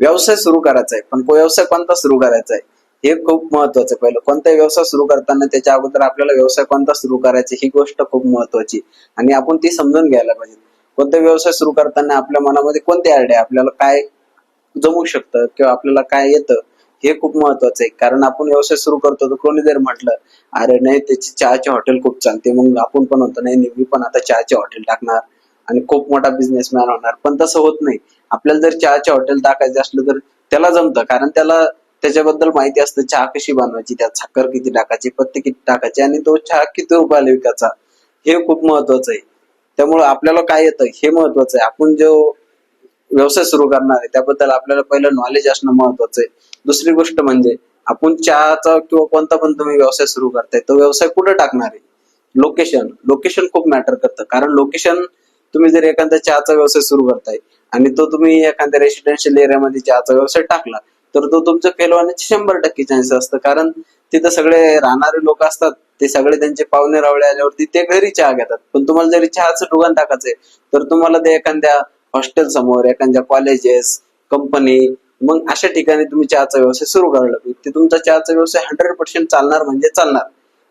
व्यवसाय सुरू करायचा आहे. पण तो व्यवसाय कोणता सुरू करायचा आहे? हे खूप महत्वाचं आहे. पहिलं कोणताही व्यवसाय सुरू करताना त्याच्या अगोदर आपल्याला व्यवसाय कोणता सुरू करायचा ही गोष्ट खूप महत्वाची आणि आपण ती समजून घ्यायला पाहिजे. कोणता व्यवसाय सुरू करताना आपल्या मनामध्ये कोणते आयडिया आपल्याला काय जमू शकतं किंवा आपल्याला काय येतं? हे खूप महत्वाचं आहे. कारण आपण व्यवसाय सुरू करतो तर कोणी जर म्हटलं अरे नाही त्याची चहाचे हॉटेल खूप चालते. मग आपण पण होतो नाही नाही, मी पण आता चहाचे हॉटेल टाकणार. आणि खूप मोठा बिझनेसमॅन होणार. पण तसं होत नाही. आपल्याला जर चहाचे हॉटेल टाकायचे असलं तर त्याला जमतं. कारण त्याला त्याच्याबद्दल माहिती असतं चहा कशी बनवायची त्यात साखर किती टाकायची पत्ती किती टाकायची आणि तो चहा किती रुपयाला विकायचा. हे खूप महत्वाचं आहे. त्यामुळे आपल्याला काय येतं हे महत्वाचं आहे. आपण जो व्यवसाय सुरू करणार आहे त्याबद्दल आपल्याला पहिलं नॉलेज असणं महत्वाचं आहे. दुसरी गोष्ट म्हणजे आपण चहाचा किंवा कोणता पण तुम्ही व्यवसाय सुरू करताय तो व्यवसाय कुठे टाकणार आहे? लोकेशन लोकेशन खूप मॅटर करतं. कारण लोकेशन तुम्ही जर एखादा चहाचा व्यवसाय सुरू करताय आणि तो तुम्ही एखाद्या रेसिडेन्शियल एरियामध्ये चहाचा व्यवसाय टाकला तर तो तुमचं फेल होण्याचे शंभर टक्के चान्स असतं. कारण तिथं सगळे राहणारे लोक असतात ते सगळे त्यांचे पाहुणे रावळे आल्यावरती ते घरी चहा घेतात. पण तुम्हाला जरी चहाचं दुकान टाकायचंय तर तुम्हाला ते एखाद्या हॉस्टेल समोर एखाद्या कॉलेजेस कंपनी मग अशा ठिकाणी तुम्ही चहाचा व्यवसाय सुरू करायला पाहिजे ते तुमचा चहाचा व्यवसाय हंड्रेड पर्सेंट चालणार म्हणजे चालणार.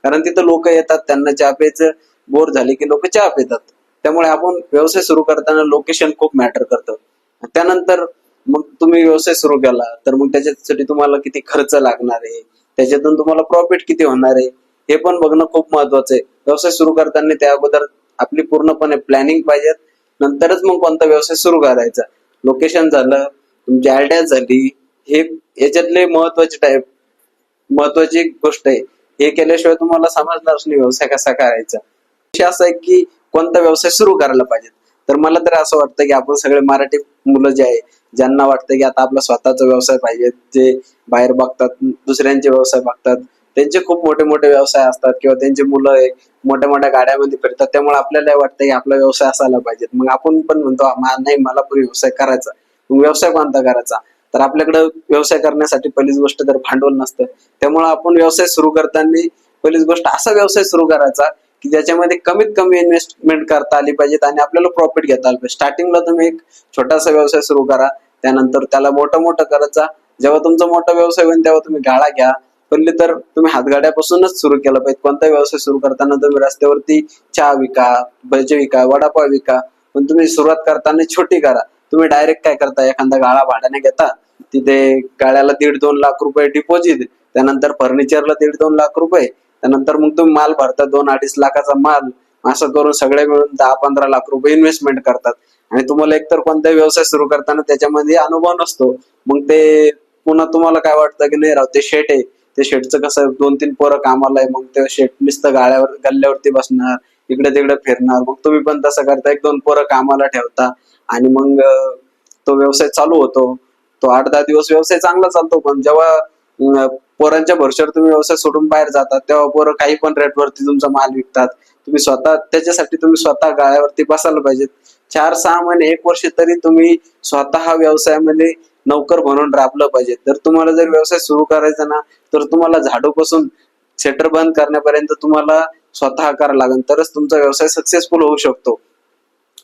कारण तिथं लोक येतात त्यांना चहा प्यायचं बोर झाले की लोक चहा पितात. त्यामुळे आपण व्यवसाय सुरू करताना लोकेशन खूप मॅटर करतं. त्यानंतर मग तुम्ही व्यवसाय सुरू केला तर मग त्याच्यासाठी तुम्हाला किती खर्च लागणार आहे? त्याच्यातून तुम्हाला प्रॉफिट किती होणार आहे? हे पण बघणं खूप महत्वाचं आहे. व्यवसाय सुरू करताना त्या अगोदर आपली पूर्णपणे प्लॅनिंग पाहिजे. नंतरच मग कोणता व्यवसाय सुरू करायचा? लोकेशन झालं तुमची आयडिया झाली हे याच्यातले महत्त्वाचे टाईप महत्वाची गोष्ट आहे. हे केल्याशिवाय तुम्हाला समजणारच नाही व्यवसाय कसा करायचा? विषय असा आहे की कोणता व्यवसाय सुरू करायला पाहिजे? तर मला तर असं वाटतं की आपण सगळे मराठी मुलं जे आहे ज्यांना वाटतं की आता आपला स्वतःचा व्यवसाय पाहिजे जे बाहेर बघतात दुसऱ्यांचे व्यवसाय बघतात त्यांचे खूप मोठे मोठे व्यवसाय असतात किंवा त्यांचे मुलं मोठ्या मोठ्या गाड्यामध्ये फिरतात त्यामुळे आपल्याला वाटतं की आपला व्यवसाय असायला पाहिजे. मग आपण पण म्हणतो नाही मला पण व्यवसाय करायचा मग व्यवसाय कोणता करायचा? तर आपल्याकडे व्यवसाय करण्यासाठी पहिलीच गोष्ट तर भांडवल नसतं. त्यामुळे आपण व्यवसाय सुरू करताना पहिलीच गोष्ट असा व्यवसाय सुरू करायचा की ज्याच्यामध्ये कमीत कमी इन्व्हेस्टमेंट करता आली पाहिजेत आणि आपल्याला प्रॉफिट घेता आलं पाहिजे. स्टार्टिंगला तुम्ही एक छोटासा व्यवसाय सुरू करा. त्यानंतर त्याला मोठं मोठं करत जा. जेव्हा तुमचा मोठा व्यवसाय होईल तेव्हा तुम्ही गाळा घ्या. पहिले तर तुम्ही हातगाड्यापासूनच सुरू केलं पाहिजे. कोणता व्यवसाय सुरू करताना तुम्ही रस्त्यावरती चहा विका भजे विका वडापाव विका. पण तुम्ही सुरुवात करताना छोटी करा. तुम्ही डायरेक्ट काय करता? एखादा गाळा भाड्याने घेता. तिथे गाळ्याला दीड दोन लाख रुपये डिपॉझिट त्यानंतर फर्निचरला दीड दोन लाख रुपये. त्यानंतर मग तुम्ही माल भरता दोन अडीच लाखाचा माल असं करून सगळे मिळून दहा पंधरा लाख रुपये इन्व्हेस्टमेंट करतात. आणि तुम्हाला एकतर कोणताही व्यवसाय सुरू करताना त्याच्यामध्ये अनुभव नसतो. मग ते पुन्हा तुम्हाला काय वाटतं की नाही राव ते शेट आहे. ते शेटचं कसं दोन तीन पोरं कामाला आहे मग ते शेट नुसतं गाळ्यावर गल्ल्यावरती बसणार इकडे तिकडे फिरणार. मग तुम्ही पण तसं करता एक दोन पोरं कामाला ठेवता. आणि मग तो व्यवसाय चालू होतो. तो आठ दहा दिवस व्यवसाय चांगला चालतो पण जेव्हा पोरांच्या भरशावर तुम्ही व्यवसाय सोडून बाहेर जातात तेव्हा पोरं काही पण रेटवरती तुमचा माल विकतात. तुम्ही स्वतः त्याच्यासाठी तुम्ही स्वतः गाळ्यावरती बसायला पाहिजेत. चार सहा महिने एक वर्ष तरी तुम्ही स्वतः व्यवसायामध्ये नोकर म्हणून राबलं पाहिजे तर तुम्हाला जर व्यवसाय सुरू करायचा ना तर तुम्हाला झाडूपासून सेटर बंद करण्यापर्यंत तुम्हाला स्वतः करावं लागेल. तरच तुमचा व्यवसाय सक्सेसफुल होऊ शकतो.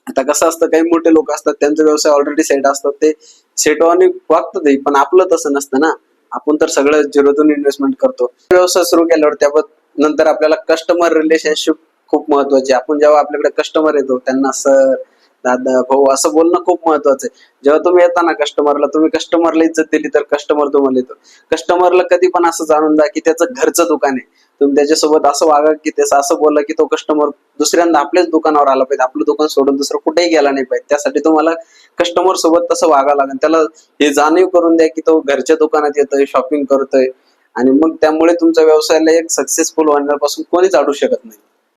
आता कसं असतं काही मोठे लोक असतात त्यांचा व्यवसाय ऑलरेडी सेट असतात. ते सेट ऑन वागतात पण आपलं तसं नसतं ना. आपण तर सगळं झिरोतून इन्व्हेस्टमेंट करतो. व्यवसाय सुरू केल्यावर त्या नंतर आपल्याला कस्टमर रिलेशनशिप खूप महत्वाची आपण जेव्हा आपल्याकडे कस्टमर येतो त्यांना सर दादा भाऊ असं बोलणं खूप महत्वाचं आहे. जेव्हा तुम्ही येता ना कस्टमरला तुम्ही कस्टमरला इज्जत दिली तर कस्टमर तुम्हाला येतो. कस्टमरला कधी पण असं जाणून द्या की त्याचं घरचं दुकान आहे. तुम्ही त्याच्यासोबत असं वागा की त्याचं असं बोलला की तो कस्टमर दुसऱ्यांदा आपल्याच दुकानावर आला पाहिजे. आपलं दुकान सोडून दुसरं कुठेही गेला नाही पाहिजे. त्यासाठी तुम्हाला कस्टमर सोबत तसं वागा लागेल. त्याला हे जाणीव करून द्या की तो घरच्या दुकानात येतोय शॉपिंग करतोय. आणि मग त्यामुळे तुमच्या व्यवसायाला एक सक्सेसफुल होण्यापासून कोणीच अडू शकत नाही.